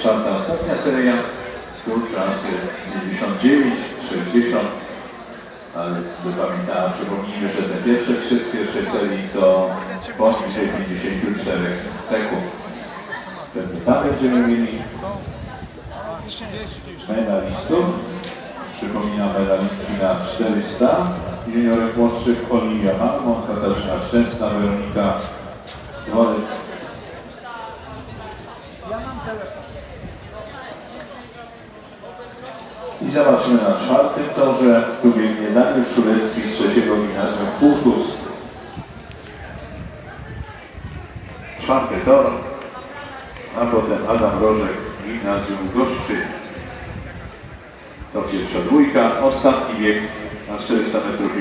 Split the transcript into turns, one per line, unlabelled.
Czwarta, ostatnia seria, tu czasy 59, 60, ale zapamiętałem, przypomnijmy, że te pierwsze trzy z serii to poniżej 54 sekund. Pewnie tam będziemy mieli medalistów. Przypominam medalistki na 400 juniorek młodszych Oliwia Malmon, Katarzyna Szczęsna, Weronika I zobaczymy na czwartym torze, tu biegnie Daniel Szulecki z trzeciego gimnazjum Kultus. Czwarty tor, a potem Adam Rożek, gimnazjum Goszczy. To pierwsza dwójka, ostatni bieg na 400 metrów